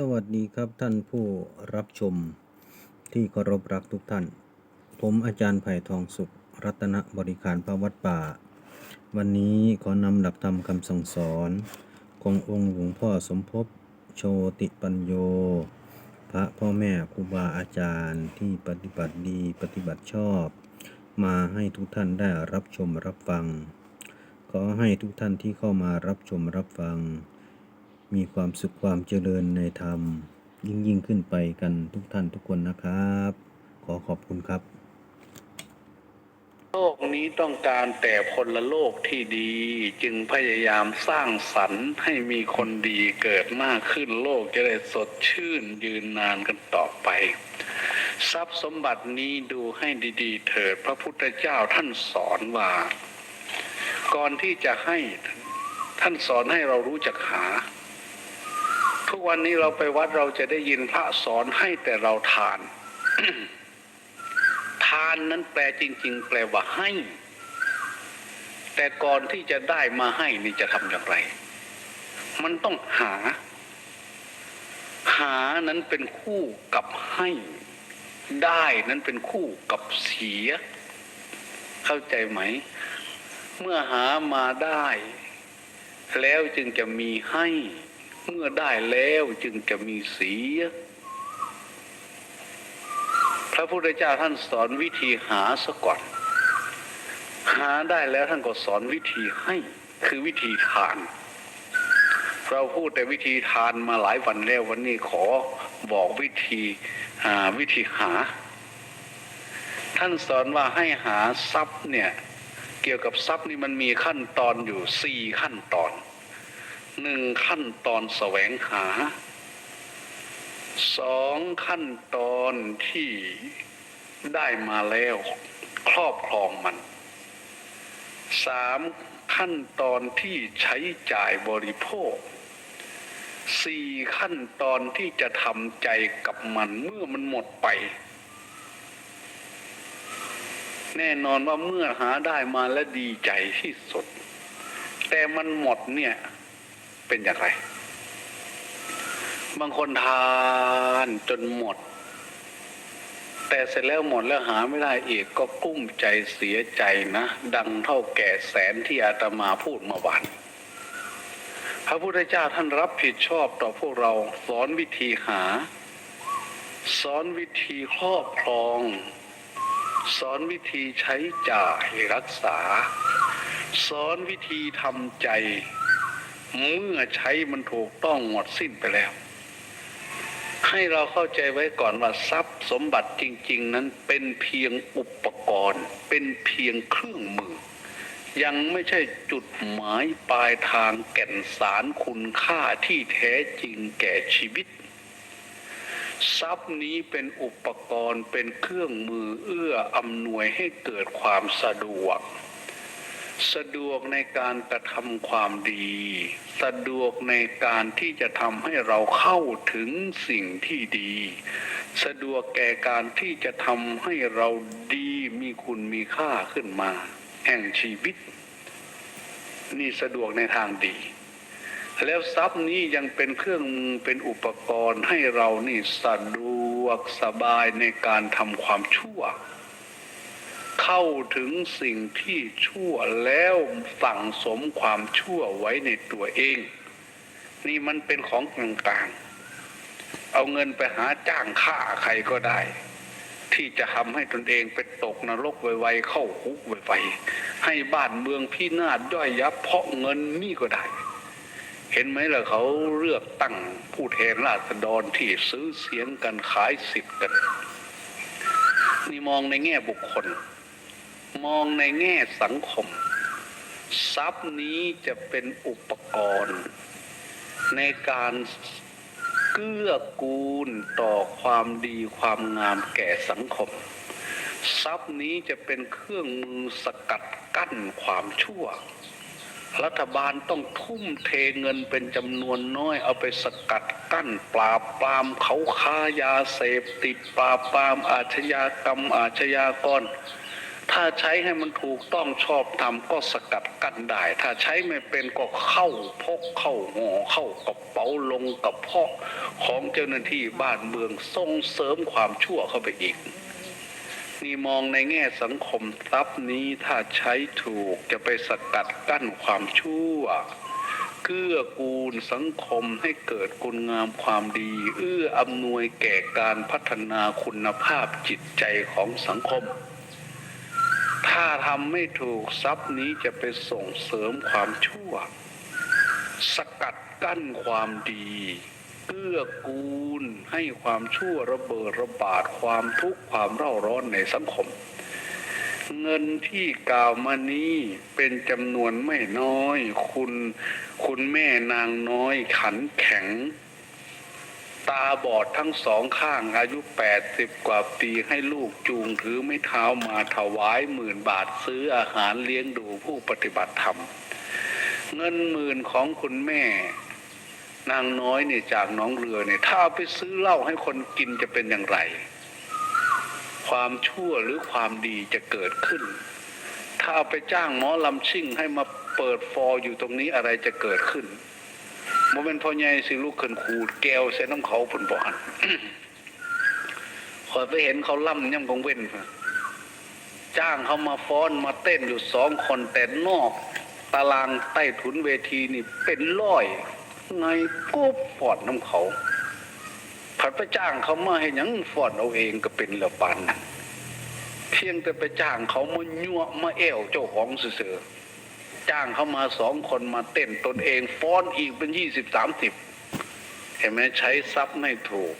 สวัสดีครับท่านผู้รับชมที่เคารพรักทุกท่าน ผมอาจารย์ไผ่ทองสุข รัตนบริการพระวัดป่า วันนี้ขอนำหลักธรรมคำสั่งสอน ขององค์หลวงพ่อสมภพโชติปัญโย พระพ่อแม่ครูบาอาจารย์ที่ปฏิบัติดีปฏิบัติชอบ มาให้ทุกท่านได้รับชมรับฟัง ขอให้ทุกท่านที่เข้ามารับชมรับฟัง มีความสุขความเจริญในธรรม ยิ่งยิ่งขึ้นไปกันทุกท่านทุกคนนะครับ ขอขอบคุณครับ โลกนี้ต้องการแต่พลโลกที่ดี จึงพยายามสร้างสรรค์ให้มีคนดีเกิดมากขึ้นโลกจะได้สดชื่นยืนนานกันต่อไปทรัพย์สมบัตินี้ดูให้ดีๆ เถิดพระพุทธเจ้าท่านสอนว่า ก่อนที่จะให้ท่านสอนให้เรารู้จักหา ทุกวันนี้เราไปวัดเราจะได้ยินพระสอนให้แต่เราทาน ทานนั้นแปลจริง ๆ แปลว่าให้ แต่ก่อนที่จะได้มาให้นี่จะทำอย่างไร มันต้องหา หานั้นเป็นคู่กับให้ ได้นั้นเป็นคู่กับเสีย เข้าใจไหม เมื่อหามาได้ แล้วจึงจะมีให้ เมื่อได้แล้วจึงจะมีเสีย พระพุทธเจ้าท่านสอนวิธีหาซะก่อนหาได้แล้วท่านก็สอนวิธีให้ คือวิธีทาน เราพูดแต่วิธีทานมาหลายวันแล้ววันนี้ขอบอกวิธีวิธีหา ท่านสอนว่าให้หาทรัพย์เนี่ย เกี่ยวกับทรัพย์นี่มันมีขั้นตอนอยู่สี่ขั้นตอน หนึ่งขั้นตอนแสวงหาสองขั้นตอนที่ได้มาแล้วครอบครองมันสามขั้นตอนที่ใช้จ่ายบริโภคสี่ขั้นตอนที่จะทำใจกับมันเมื่อมันหมดไป แน่นอนว่าเมื่อหาได้มาและดีใจที่สุด แต่มันหมดเนี่ย เป็นอย่างไร บางคนทานจนหมด แต่เสร็จแล้วหมดแล้วหาไม่ได้อีกก็กุ้มใจเสียใจนะ ดังเท่าแก่แสนที่อาตมาพูดเมาวันพระพุทธเจ้าท่านรับผิดชอบต่อพวกเราสอนวิธีหา สอนวิธีครอบครอง สอนวิธีใช้จ่ายรักษา สอนวิธีทำใจ เมื่อใช้มันถูกต้องหมดสิ้นไปแล้ว ให้เราเข้าใจไว้ก่อนว่าทรัพย์สมบัติจริง ๆ นั้นเป็นเพียงอุปกรณ์ เป็นเพียงเครื่องมือ ยังไม่ใช่จุดหมายปลายทางแก่นสารคุณค่าที่แท้จริงแก่ชีวิตทรัพย์นี้เป็นอุปกรณ์เป็นเครื่องมือเอื้ออำนวยให้เกิดความสะดวก สะดวกในการกระทำความดี สะดวกในการที่จะทำให้เราเข้าถึงสิ่งที่ดี สะดวกแก่การที่จะทำให้เราดีมีคุณมีค่าขึ้นมา แห่งชีวิต นี่สะดวกในทางดี แล้วทรัพย์นี้ยังเป็นเครื่องมือเป็นอุปกรณ์ให้เรานี่สะดวกสบายในการทำความชั่ว เข้าถึงสิ่งที่ชั่วแล้วสั่งสมความชั่วไว้ในตัวเอง นี่มันเป็นของกลางๆเอาเงินไปหาจ้างฆ่าใครก็ได้ ที่จะทำให้ตนเองไปตกนรกไวๆเข้าคุกไวๆให้บ้านเมืองพินาศย่อยยับเพราะเงินนี่ก็ได้ เห็นไหมล่ะเขาเลือกตั้งผู้แทนราษฎรที่ซื้อเสียงกันขายสิทธิ์กันนี่มองในแง่บุคคล มองในแง่สังคม ทรัพย์นี้จะเป็นอุปกรณ์ ในการเกื้อกูลต่อความดีความงามแก่สังคม ทรัพย์นี้จะเป็นเครื่องมือสกัดกั้นความชั่ว รัฐบาลต้องทุ่มเทเงินเป็นจำนวนน้อยเอาไปสกัดกั้น ปราบปรามเขาค้ายาเสพติดปราบปรามอาชญากรรมอาชญากร ถ้าใช้ให้มันถูกต้องชอบทำก็สกัดกั้นได้ ถ้าใช้ไม่เป็นก็เข้าพกเข้าหอเข้ากระเป๋าลงกระเพาะของเจ้าหน้าที่บ้านเมืองส่งเสริมความชั่วเข้าไปอีก นี่มองในแง่สังคมทรัพย์นี้ถ้าใช้ถูกจะไปสกัดกั้นความชั่วเกื้อกูลสังคมให้เกิดคุณงามความดี เอื้ออำนวยแก่การพัฒนาคุณภาพจิตใจของสังคม ถ้าทำไม่ถูกทรัพย์นี้จะไปส่งเสริมความชั่ว สกัดกั้นความดีเกื้อกูลให้ความชั่วระเบิดระบาดความทุกข์ความเร่าร้อนในสังคม เงินที่กล่าวมานี้เป็นจำนวนไม่น้อย คุณคุณแม่นางน้อยขันแข็ง ตาบอดทั้งสองข้างอายุแปดสิบกว่าปีให้ลูกจูงถือไม่เท้ามาถวายหมื่นบาทซื้ออาหารเลี้ยงดูผู้ปฏิบัติธรรม เงินหมื่นของคุณแม่ นางน้อยเนี่ยจากน้องเรือเนี่ยถ้าเอาไปซื้อเหล้าให้คนกินจะเป็นอย่างไร ความชั่วหรือความดีจะเกิดขึ้น ถ้าเอาไปจ้างหมอลำชิ่งให้มาเปิดฟออยู่ตรงนี้อะไรจะเกิดขึ้น โมเป็นพ่อใหญ่สิลูกขึ้นขูดแก้วเส้นน้ำเขาผุนบ่อนคอยไปเห็นเขาล่ำย่ำกงเว้นจ้างเขามาฟ้อนมาเต้นอยู่สองคนแต่นอก ตารางใต้ถุนเวทีนี่เป็นร้อย ไงก็ฟอดน้ำเขาผัดไปจ้างเขามาให้ยังฟอดเอาเองก็เป็นเหลือปัน เพียงแต่ไปจ้างเขามายั่วมาแอวเจ้าของเสือ จ้างเขามาสองคนมาเต้นตนเองฟ้อนอีกเป็นยี่สิบสามสิบเห็นไหมใช้ทรัพย์ไม่ถูก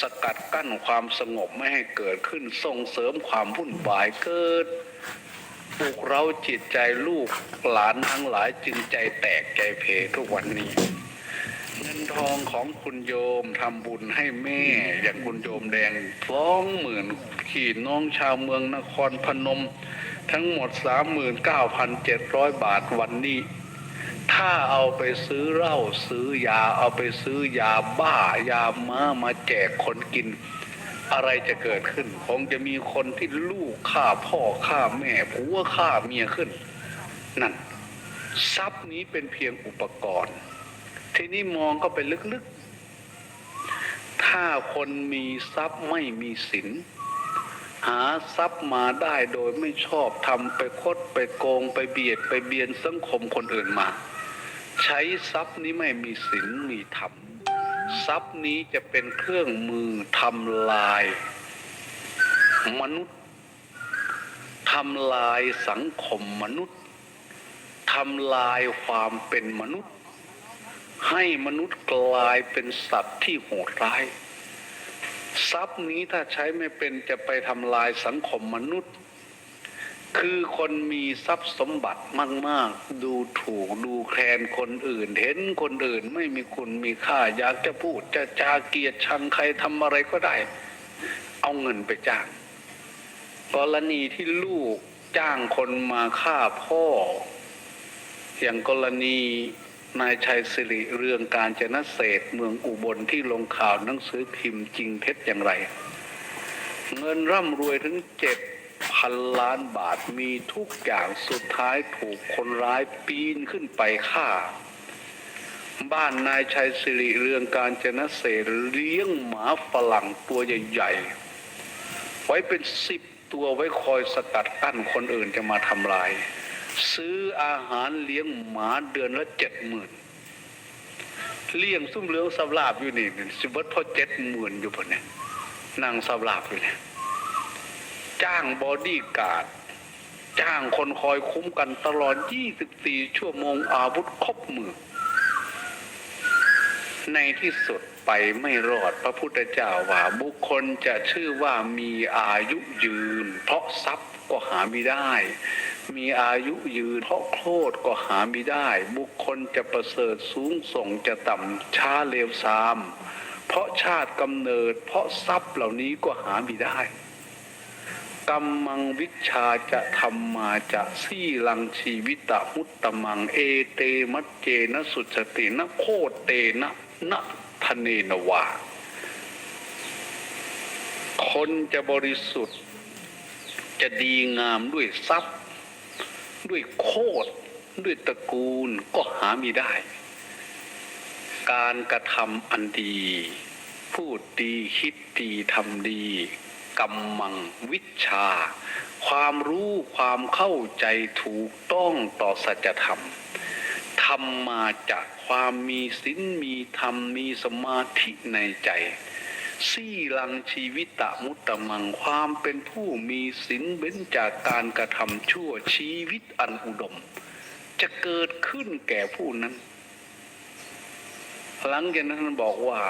สกัดกั้นความสงบไม่ให้เกิดขึ้นส่งเสริมความวุ่นวายเกิดปลุกเราจิตใจลูกหลานทั้งหลายจึงใจแตกใจเพทุกวันนี้ เงินทองของคุณโยมทำบุญให้แม่ อย่างคุณโยมแดงสองหมื่นขีดน้องชาวเมืองนครพนม ทั้งหมดสามหมื่นเก้าพันเจ็ดร้อยบาทวันนี้ ถ้าเอาไปซื้อเหล้าซื้อยาเอาไปซื้อยาบ้ายาม้ามาแจกคนกิน อะไรจะเกิดขึ้น คงจะมีคนที่ลูกฆ่าพ่อฆ่าแม่ผัวฆ่าเมียขึ้น นั่น ทรัพย์นี้เป็นเพียงอุปกรณ์ ทีนี้มองก็ไปลึกๆ ถ้าคนมีทรัพย์ไม่มีสิน หาทรัพย์มาได้โดยไม่ชอบทำไปคดไปโกงไปเบียดไปเบียนสังคมคนอื่นมา ใช้ทรัพย์นี้ไม่มีสินมีธรรมทรัพย์นี้จะเป็นเครื่องมือทำลาย มนุษย์ทำลายสังคมมนุษย์ทำลายความเป็นมนุษย์ ให้มนุษย์กลายเป็นสัตว์ที่โหดร้าย ทรัพย์นี้ถ้าใช้ไม่เป็นจะไปทำลายสังคมมนุษย์ คือคนมีทรัพย์สมบัติมาก ๆ ดูถูกดูแคลนคนอื่น เห็นคนอื่นไม่มีคุณมีค่า อยากจะพูดจะจาเกียดชังใครทำอะไรก็ได้ เอาเงินไปจ้างกรณีที่ลูกจ้างคนมาฆ่าพ่อ อย่างกรณี นายชัยสิริเรืองการจนเศษเมืองอุบลที่ลงข่าวหนังสือพิมพ์จริงเท็จอย่างไร เงินร่ำรวยถึงเจ็ดพันล้านบาทมีทุกอย่างสุดท้ายถูกคนร้ายปีนขึ้นไปฆ่า บ้านนายชัยสิริเรืองการจนเศษเลี้ยงหมาฝรั่งตัวใหญ่ๆไว้เป็นสิบตัวไว้คอยสกัดกั้นคนอื่นจะมาทำลาย ซื้ออาหารเลี้ยงหมาเดือนละเจ็ดหมื่นเลี้ยงซุ่มเลี้ยงสำลาบอยู่นี่สิเบิดพ่อเจ็ดหมื่นอยู่พอเนี่ยนางสำลาบอยู่เนี่ยจ้างบอดี้การ์ดจ้างคนคอยคุ้มกันตลอด 24 ชั่วโมงอาวุธครบมือ ในที่สุดไปไม่รอดพระพุทธเจ้าว่าบุคคลจะชื่อว่ามีอายุยืน เพราะทรัพย์ก็หาไม่ได้ มีอายุยืนเพราะโคตรก็หาไม่ได้ บุคคลจะประเสริฐสูงส่งจะต่ำช้าเลวทราม เพราะชาติกำเนิด เพราะทรัพย์เหล่านี้ก็หาไม่ได้กรรมังวิชาจะทำมาจะสี่ลังชีวิตะมุตตมัง เอเตมัจเจนะสุจตินะโคเตนะนะทะเนนวาคนจะบริสุทธิ์ จะดีงามด้วยทรัพย์ ด้วยโคตรด้วยตระกูลก็หามีได้ การกระทำอันดี พูดดีคิดดีทำดีกำมังวิชา ความรู้ความเข้าใจถูกต้องต่อสัจธรรมทำมาจากความมีศีลมีธรรมมีสมาธิในใจ สี่ลังชีวิตะมุตตมังความเป็นผู้มีศีลเบ้นจากการกระทำชั่วชีวิตอันอุดม จะเกิดขึ้นแก่ผู้นั้น หลังจากนั้นบอกว่า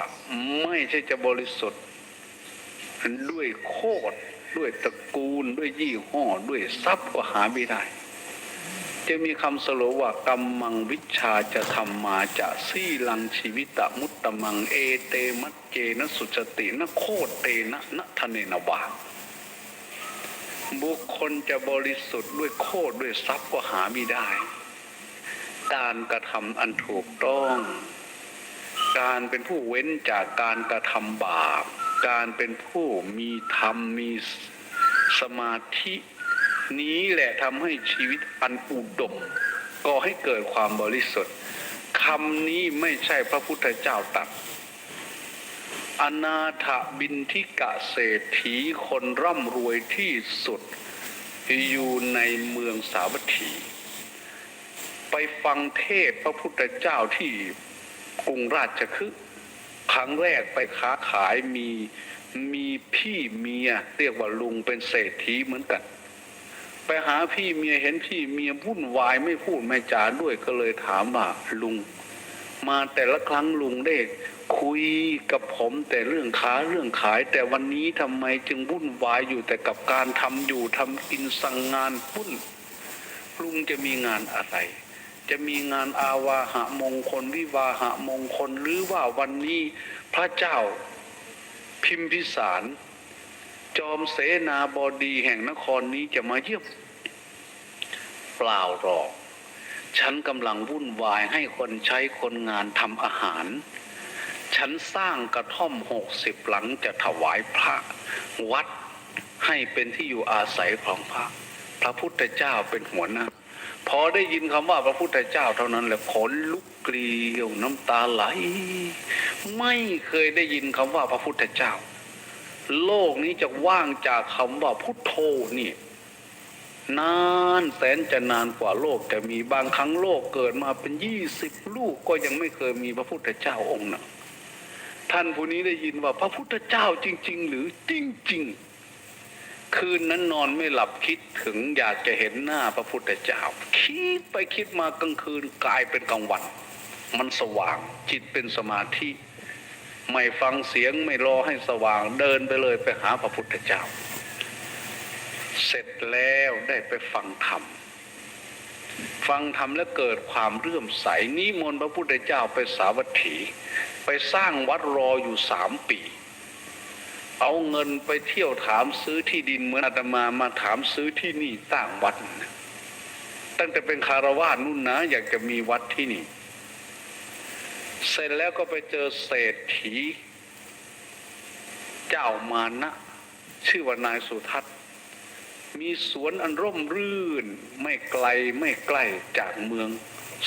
ไม่ใช่จะบริสุทธิ์ด้วยโคตรด้วยตระกูลด้วยยี่ห้อ ด้วยทรัพย์ก็หาไม่ได้ จะมีคำสโลว่ากรรมมังวิชาจะทำมาจะสี่ลังชีวิตะมุตตมังเอเตมัจเจนะสุจตินะโคตเตนะนะทะเนนวาบุคคลจะบริสุทธิ์ด้วยโคตด้วยทรัพย์ก็หาไม่ได้ การกระทำอันถูกต้อง การเป็นผู้เว้นจากการกระทำบาป การเป็นผู้มีธรรมมีสมาธิ นี้แหละทำให้ชีวิตอันอุดมก่อให้เกิดความบริสุทธิ์คำนี้ไม่ใช่พระพุทธเจ้าตรัสอนาถบินทิกะเศรษฐีคนร่ำรวยที่สุด อยู่ในเมืองสาวัตถี ไปฟังเทศพระพุทธเจ้าที่กรุงราชคฤห์ครั้งแรกไปค้าขายมีมีพี่เมีย เรียกว่าลุงเป็นเศรษฐีเหมือนกัน ไปหาพี่เมียเห็นพี่เมียวุ่นวายไม่พูดไม่จาด้วยก็เลยถามว่าลุง มาแต่ละครั้งลุงได้คุยกับผมแต่เรื่องค้าเรื่องขาย แต่วันนี้ทำไมจึงวุ่นวายอยู่แต่กับการทำอยู่ทำกินสั่งงานพุ่นลุงจะมีงานอะไร จะมีงานอาวาหะมงคลวิวาหะมงคลหรือว่าวันนี้พระเจ้าพิมพิสาร จอมเสนาบดีแห่งนครนี้จะมาเยี่ยมเปล่าหรอก ฉันกำลังวุ่นวายให้คนใช้คนงานทำอาหาร ฉันสร้างกระท่อมหกสิบหลังจะถวายพระ วัดให้เป็นที่อยู่อาศัยของพระ พระพุทธเจ้าเป็นหัวหน้าพอได้ยินคำว่าพระพุทธเจ้าเท่านั้นแหละขนลุกเกลียวน้ำตาไหล ไม่เคยได้ยินคำว่าพระพุทธเจ้า โลกนี้จะว่างจากคำว่าพุทโธนี่นานแสนจะนานกว่าโลกจะมีบางครั้งโลกเกิดมาเป็นยี่สิบลูกก็ยังไม่เคยมีพระพุทธเจ้าองค์หนึ่งท่านผู้นี้ได้ยินว่าพระพุทธเจ้าจริง ๆ หรือจริง ๆ คืนนั้นนอนไม่หลับคิดถึงอยากจะเห็นหน้าพระพุทธเจ้า คิดไปคิดมากลางคืนกลายเป็นกลางวัน มันสว่างจิตเป็นสมาธิ ไม่ฟังเสียงไม่รอให้สว่างเดินไปเลยไปหาพระพุทธเจ้า เสร็จแล้วได้ไปฟังธรรมฟังธรรมแล้วเกิดความเรื่อมใสนิมนต์พระพุทธเจ้าไปสาวัตถี ไปสร้างวัดรออยู่สามปี เอาเงินไปเที่ยวถามซื้อที่ดินเหมือนอาตมามาถามซื้อที่นี่สร้งวัด ตั้งแต่เป็นคารวาสนู่นนะอยากจะมีวัดที่นี่ เสร็จแล้วก็ไปเจอเศรษฐี เจ้ามานะ ชื่อว่านายสุทัศน์ มีสวนอันร่มรื่น ไม่ไกลไม่ใกล้จากเมือง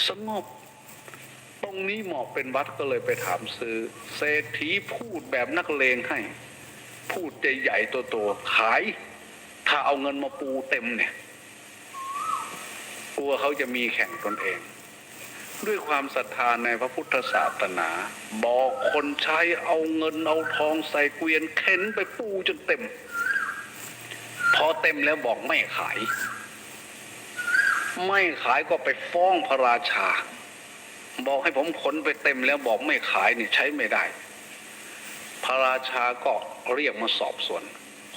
สงบ ตรงนี้เหมาะเป็นวัดก็เลยไปถามซื้อ เศรษฐีพูดแบบนักเลงให้ พูดใจใหญ่โตๆขาย ถ้าเอาเงินมาปูเต็มเนี่ย กลัวเขาจะมีแข่งตนเอง ด้วยความศรัทธาในพระพุทธศาสนา บอกคนใช้เอาเงินเอาทองใส่เกวียนเข็นไปปูจนเต็ม พอเต็มแล้วบอกไม่ขาย ไม่ขายก็ไปฟ้องพระราชา บอกให้ผมขนไปเต็มแล้วบอกไม่ขายนี่ใช้ไม่ได้ พระราชาก็เรียกมาสอบสวน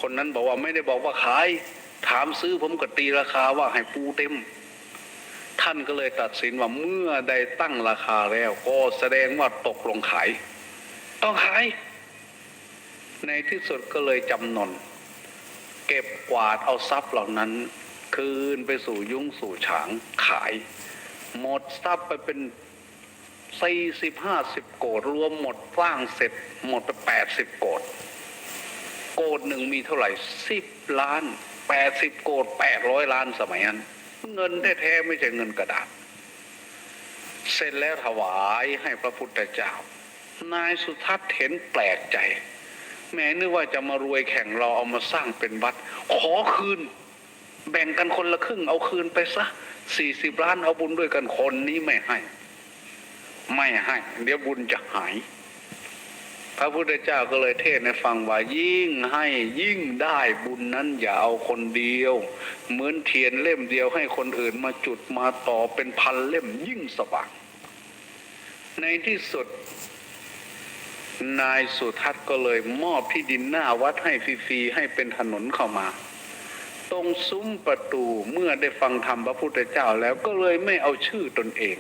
คนนั้นบอกว่าไม่ได้บอกว่าขาย ถามซื้อผมก็ตีราคาว่าให้ปูเต็ม ท่านก็เลยตัดสินว่าเมื่อได้ตั้งราคาแล้ว ก็แสดงว่าตกลงขาย ต้องขาย ในที่สุดก็เลยจำนน เก็บกวาดเอาทรัพย์เหล่านั้น คืนไปสู่ยุ้งสู่ฉางขาย หมดทรัพย์ไปเป็นสี่สิบห้าสิบโกดรวมหมดสร้างเสร็จหมดไปแปดสิบโกดโกดหนึ่งมีเท่าไหร่สิบล้านแปดสิบโกดแปดร้อยล้านสมัยนั้น เงินแท้ๆไม่ใช่เงินกระดาษ เสร็จแล้วถวายให้พระพุทธเจ้า นายสุทัศน์เห็นแปลกใจ แม้นึกว่าจะมารวยแข่งเราเอามาสร้างเป็นวัด ขอคืน แบ่งกันคนละครึ่งเอาคืนไปซะสี่สิบล้านเอาบุญด้วยกันคนนี้ไม่ให้ ไม่ให้ เดี๋ยวบุญจะหาย พระพุทธเจ้าก็เลยเทศในฟังว่ายิ่งให้ยิ่งได้บุญนั้นอย่าเอาคนเดียว เหมือนเทียนเล่มเดียวให้คนอื่นมาจุดมาต่อเป็นพันเล่มยิ่งสว่าง ในที่สุด นายสุทัศน์ก็เลยมอบที่ดินหน้าวัดให้ฟรีๆให้เป็นถนนเข้ามา ตรงซุ้มประตูเมื่อได้ฟังธรรมพระพุทธเจ้าแล้วก็เลยไม่เอาชื่อตนเอง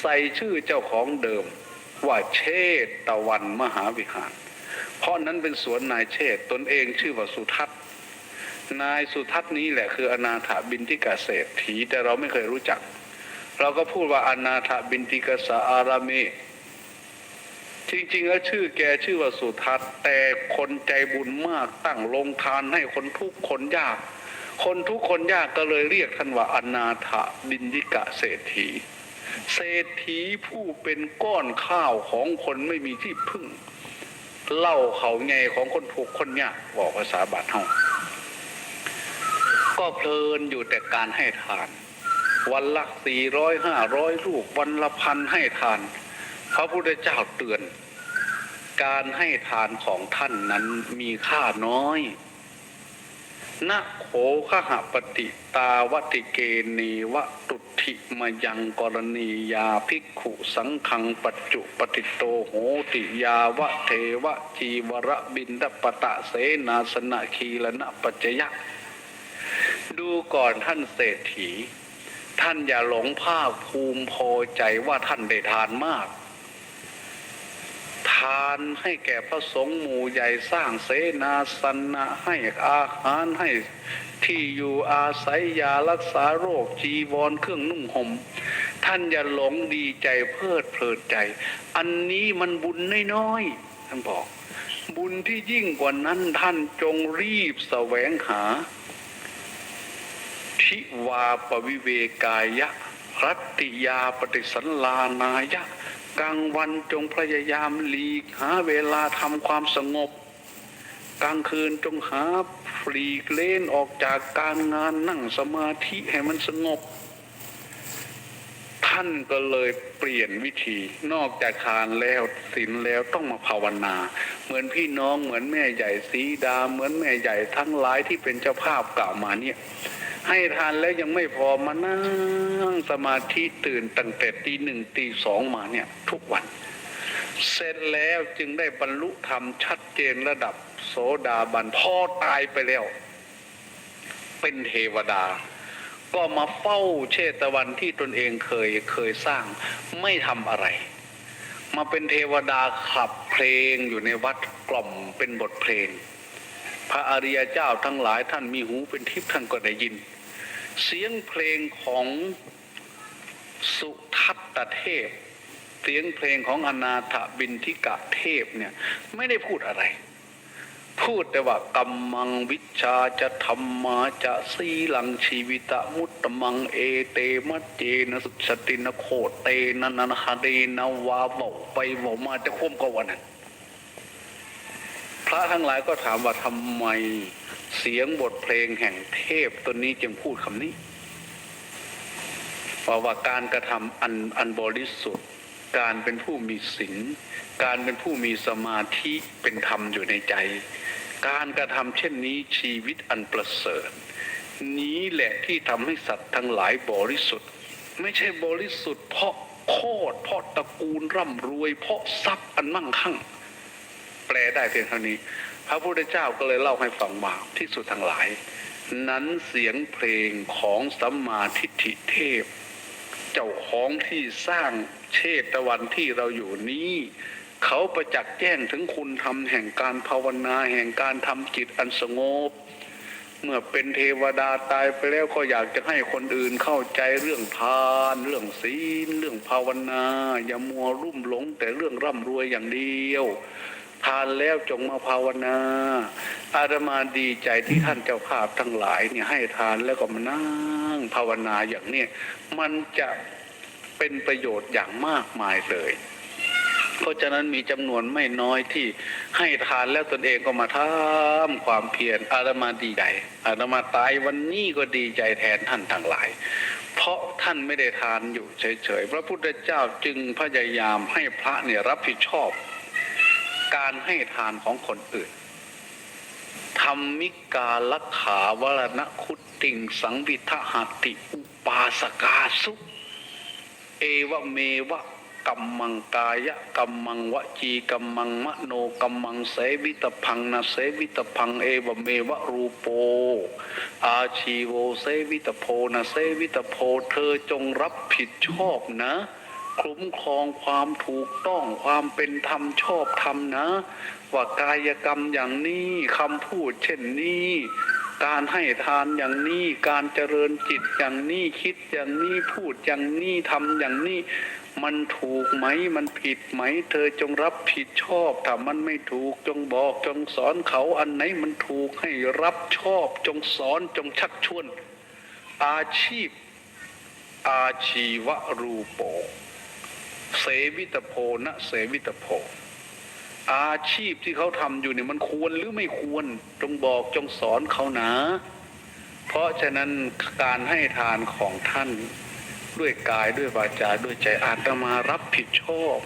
ใส่ชื่อเจ้าของเดิม ว่าเชษตะวันมหาวิหาร เพราะนั้นเป็นสวนนายเชษตนเองชื่อว่าสุทัศน์นายสุทัศน์นี้แหละคืออนาถบินทิกาเศรษฐีแต่เราไม่เคยรู้จัก เราก็พูดว่าอนาถบินทิกสาอารามีจริงๆแล้วชื่อแกชื่อว่าสุทัศน์แต่คนใจบุญมากตั้งลงทานให้คนทุกคนยาก คนทุกคนยากก็เลยเรียกท่านว่าอนาถบินทิกะเศรษฐี เศรษฐีผู้เป็นก้อนข้าวของคนไม่มีที่พึ่ง เล่าเขาไงของคนทุกคนยากบอกภาษาบาทเฮาก็เพลินอยู่แต่การให้ทาน วันละสี่ร้อยห้าร้อยลูกวันละพันให้ทาน พระพุทธเจ้าเตือน การให้ทานของท่านนั้นมีค่าน้อย นะโขขหปฏิตาวติเกเนวะตุถิมายังกรณียาภิกขุสังขังปัจจุปฏิโตโหติยาวะเทวะจีวระบินดปตะเสนาสนะคีลนะปัจจยะ ดูก่อนท่านเศรษฐี ท่านอย่าหลงภาคภูมิพอใจว่าท่านได้ทานมากานให้แก่พระสงฆ์หมู่ใหญ่สร้างเสนาสนะให้อาหารให้ที่อยู่อาศัยยารักษาโรคจีวรเครื่องนุ่งห่มท่านอย่าหลงดีใจเพลิดเพลินใจ อันนี้มันบุญน้อยๆท่านบอก บุญที่ยิ่งกว่านั้นท่านจงรีบแสวงหา ทิวาปวิเวกายะรัตติยาปฏิสันลานายะ กลางวันจงพยายามหลีกหาเวลาทำความสงบ กลางคืนจงหาฟลีกเล่นออกจากการงานนั่งสมาธิให้มันสงบ ท่านก็เลยเปลี่ยนวิธี นอกจากทานแล้วศีลแล้วต้องมาภาวนา เหมือนพี่น้องเหมือนแม่ใหญ่สีดา เหมือนแม่ใหญ่ทั้งหลายที่เป็นเจ้าภาพกล่าวมาเนี่ย ให้ทานแล้วยังไม่พอมานั่งสมาธิตื่นตั้งแต่ตีหนึ่งตีสองมาเนี่ย ทุกวัน เสร็จแล้วจึงได้บรรลุธรรมชัดเจนระดับ โสดาบันพ่อตายไปแล้ว เป็นเทวดา ก็มาเฝ้าเชตวันที่ตนเองเคยเคยสร้างไม่ทำอะไร มาเป็นเทวดาขับเพลงอยู่ในวัดกล่อมเป็นบทเพลงพระอริยเจ้าทั้งหลายท่านมีหูเป็นทิพย์ท่านก็ได้ยิน เสียงเพลงของสุทัตตเทพ เสียงเพลงของอนาถบินทิกะเทพเนี่ยไม่ได้พูดอะไร พูดแต่ว่ากัมมังวิชาจะธรรมาจะสีหลังชีวิตะมุตตมังเอเตมัจเจนะสุสตินะโคเตนะนันหาเดนาวาเบาไปเบามาจะควมก็วันนั้นพระทั้งหลายก็ถามว่าทำไม เสียงบทเพลงแห่งเทพตนนี้จึงพูดคำนี้เพราะว่าการกระทำอันอันบริสุทธิ์ การเป็นผู้มีศีลการเป็นผู้มีสมาธิเป็นธรรมอยู่ในใจ การกระทำเช่นนี้ชีวิตอันประเสริฐ นี้แหละที่ทำให้สัตว์ทั้งหลายบริสุทธิ์ ไม่ใช่บริสุทธิ์เพราะโคตรเพราะตระกูลร่ำรวย เพราะทรัพย์อันมั่งคั่ง แปลได้เพียงเท่านี้ พระพุทธเจ้าก็เลยเล่าให้ฟังว่าที่สุดทั้งหลาย นั้นเสียงเพลงของสัมมาทิฏฐิเทพ เจ้าของที่สร้างเชตวันที่เราอยู่นี้เขาประจักษ์แจ้งถึงคุณธรรมแห่งการภาวนาแห่งการทำจิตอันสงบ เมื่อเป็นเทวดาตายไปแล้วก็อยากจะให้คนอื่นเข้าใจเรื่องทาน เรื่องศีล เรื่องภาวนา อย่ามัวรุ่มหลงแต่เรื่องร่ำรวยอย่างเดียว ทานแล้วจงมาภาวนา อาตมาดีใจที่ท่านเจ้าภาพทั้งหลายเนี่ยให้ทานแล้วก็มานั่งภาวนาอย่างเนี้ยมันจะเป็นประโยชน์อย่างมากมายเลยเพราะฉะนั้นมีจำนวนไม่น้อยที่ให้ทานแล้วตนเองก็มาทำความเพียรอาตมาดีใจอาตมาตายวันนี้ก็ดีใจแทนท่านทั้งหลาย เพราะท่านไม่ได้ทานอยู่เฉยๆพระพุทธเจ้าจึงพยายามให้พระเนี่ยรับผิดชอบ การให้ทานของคนอื่นธรรมิกาลขาวรณคุตติงสังวิทหัตติอุปาสกาสุ เอวเมวะกัมมังกายะกัมมังวจีกัมมังมโนกัมมังเสวิตพังนะเสวิตพังเอวเมวะรูโป อาชีโวเสวิตโพนะเสวิตโพเธอจงรับผิดชอบนะ คุ้มครองความถูกต้องความเป็นธรรมชอบธรรมนะ ว่ากายกรรมอย่างนี้คำพูดเช่นนี้ การให้ทานอย่างนี้การเจริญจิตอย่างนี้คิดอย่างนี้พูดอย่างนี้ทำอย่างนี้ มันถูกไหมมันผิดไหม เธอจงรับผิดชอบถ้ามันไม่ถูกจงบอกจงสอนเขาอันไหนมันถูกให้รับชอบจงสอนจงชักชวนอาชีพ อาชีวรูปโป เสวิตโพนะเสวิตโพ อาชีพที่เขาทำอยู่เนี่ยมันควรหรือไม่ควร จงบอกจงสอนเขานะ เพราะฉะนั้นการให้ทานของท่านด้วยกายด้วยวาจาด้วยใจอาตมารับผิดชอบ